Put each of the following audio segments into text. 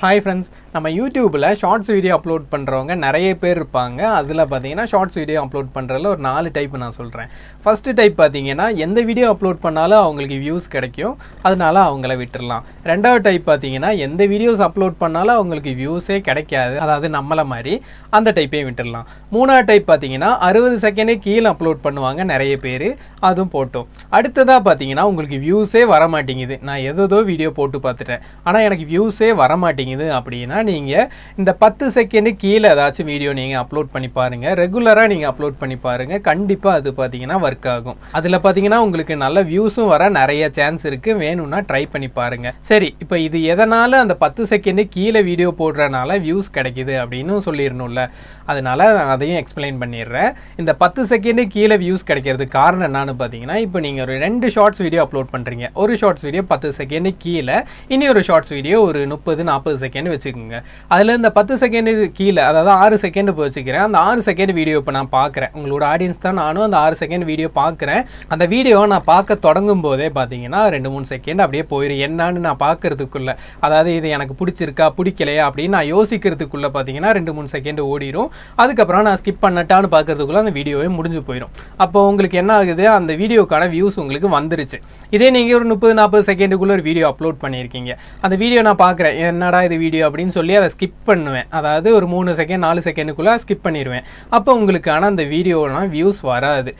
Hi friends, நம்ம யூடியூப்பில் shorts video upload பண்ணுறவங்க நிறைய பேர் இருப்பாங்க. அதில் பார்த்தீங்கன்னா ஷார்ட்ஸ் வீடியோ அப்லோட் பண்ணுறதுல ஒரு நாலு டைப் நான் சொல்கிறேன் ஃபஸ்ட்டு டைப் பார்த்தீங்கன்னா எந்த வீடியோ அப்லோட் பண்ணாலும் அவங்களுக்கு வியூஸ் கிடைக்கும். அதனால அவங்கள விட்டுடலாம் ரெண்டாவது டைப் பார்த்தீங்கன்னா எந்த வீடியோஸ் அப்லோட் பண்ணாலும் அவங்களுக்கு வியூஸே கிடைக்காது. அதாவது நம்மளை மாதிரி அந்த டைப்பையும் விட்டுடலாம் மூணாவது டைப் பார்த்தீங்கன்னா அறுபது செகண்டே கீழே அப்லோட் பண்ணுவாங்க நிறைய பேர். அதுவும் போட்டோம். அடுத்ததாக பார்த்தீங்கன்னா உங்களுக்கு வியூஸே வர மாட்டேங்குது நான் எதோ வீடியோ போட்டு பார்த்துட்டேன். ஆனால் எனக்கு வியூஸே வர மாட்டேங்குது அப்படின்னா நீங்கள் இந்த பத்து செகண்டு கீழே ஏதாச்சும் வீடியோ நீங்கள் அப்லோட் பண்ணி பாருங்கள் ரெகுலராக நீங்கள் அப்லோட் பண்ணி பாருங்கள் கண்டிப்பாக அது பார்த்தீங்கன்னா ஒர்க் ஆகும். அதில் பார்த்தீங்கன்னா உங்களுக்கு நல்ல வியூஸும் வர நிறைய சான்ஸ் இருக்குது வேணும்னா ட்ரை பண்ணி பாருங்கள் சரி இப்போ இது எதனால் அந்த பத்து செகண்டு கீழே வீடியோ போடுறனால வியூஸ் கிடைக்குது அப்படின்னு சொல்லிடணும்ல. அதனால நான் அதையும் எக்ஸ்பிளைன் பண்ணிடுறேன். இந்த பத்து செகண்டு கீழே வியூஸ் கிடைக்கிறதுக்கு காரணம் என்னன்னு பார்த்தீங்கன்னா இப்போ நீங்கள் ஒரு ரெண்டு ஷார்ட்ஸ் வீடியோ அப்லோட் பண்ணுறீங்க ஒரு ஷார்ட்ஸ் வீடியோ பத்து செகண்டு கீழே இனி ஒரு ஷார்ட்ஸ் வீடியோ ஒரு முப்பது நாற்பது செகண்ட் வச்சுக்கோங்க. அதில் இந்த பத்து செகண்ட் கீழே அதாவது ஆறு செகண்ட் இப்போ வச்சுக்கிறேன். அந்த ஆறு செகண்ட் வீடியோ இப்போ நான் பார்க்குறேன் உங்களோட ஆடியன்ஸ் தான் நானும் அந்த ஆறு செகண்ட் வீடியோ பார்க்குறேன் அந்த வீடியோ நான் பார்க்க தொடங்கும் போதே பார்த்தீங்கன்னா ரெண்டு மூணு செகண்ட் அப்படியே போயிடும் என்னன்னு நான் பார்க்கறதுக்குள்ள அதாவது இது எனக்கு பிடிச்சிருக்கா பிடிக்கலையா அப்படின்னு நான் யோசிக்கிறதுக்குள்ள பார்த்தீங்கன்னா ரெண்டு மூணு செகண்ட் ஓடிடும் அதுக்கப்புறம் நான் ஸ்கிப் பண்ணட்டான்னு பார்க்கறதுக்குள்ள அந்த வீடியோவே முடிஞ்சு போயிடும் அப்போ உங்களுக்கு என்ன ஆகுது? அந்த வீடியோக்கான வியூஸ் உங்களுக்கு வந்துருச்சு. இதே நீங்கள் ஒரு முப்பது நாற்பது செகண்டுக்குள்ள ஒரு வீடியோ அப்லோட் பண்ணியிருக்கீங்க. அந்த வீடியோ நான் பார்க்குறேன் என்னடா இது வீடியோ அப்படின்னு சொல்லி அதை ஸ்கிப் பண்ணுவேன். அதாவது ஒரு மூணு செகண்ட் நாலு செகண்டுக்குள்ளே ஸ்கிப் பண்ணிடுவேன் அப்போ உங்களுக்கு ஆனால் அந்த வீடியோலாம் வியூஸ் வராது.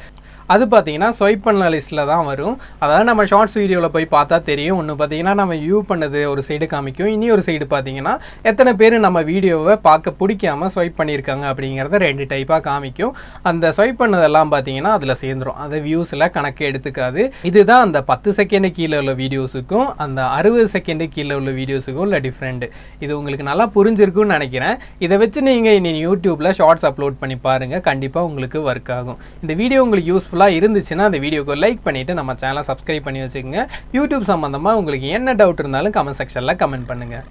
அது பார்த்தீங்கன்னா ஸ்வைப் பண்ண லிஸ்ட்டில் தான் வரும். அதாவது நம்ம ஷார்ட்ஸ் வீடியோவில் போய் பார்த்தா தெரியும். ஒன்று பார்த்தீங்கன்னா நம்ம வியூ பண்ணது ஒரு சைடு காமிக்கும். இனி ஒரு சைடு பார்த்தீங்கன்னா எத்தனை பேர் நம்ம வீடியோவை பார்க்க பிடிக்காம ஸ்வைப் பண்ணியிருக்காங்க அப்படிங்கிறத ரெண்டு டைப்பாக காமிக்கும். அந்த ஸ்வைப் பண்ணதெல்லாம் பார்த்தீங்கன்னா அதில் சேர்ந்துரும். அது வியூஸில் கணக்கு எடுத்துக்காது. இதுதான் அந்த பத்து செகண்டு கீழே உள்ள வீடியோஸுக்கும் அந்த அறுபது செகண்டு கீழே உள்ள வீடியோஸுக்கும் உள்ள டிஃப்ரெண்ட் இது உங்களுக்கு நல்லா புரிஞ்சிருக்கும்னு நினைக்கிறேன். இதை வச்சு நீங்கள் இனி யூடியூப்பில் ஷார்ட்ஸ் அப்லோட் பண்ணி பாருங்கள் கண்டிப்பாக உங்களுக்கு ஒர்க் ஆகும். இந்த வீடியோ உங்களுக்கு யூஸ்ஃபுல்லாக இருந்துச்சுன்னா அந்த வீடியோக்கு லைக் பண்ணிவிட்டு நம்ம சேனலை சப்ஸ்கிரைப் பண்ணி வச்சுக்கோங்க. யூடியூப் சம்மந்தமாக உங்களுக்கு என்ன டவுட் இருந்தாலும் கமெண்ட் செக்ஷனில் கமெண்ட் பண்ணுங்கள்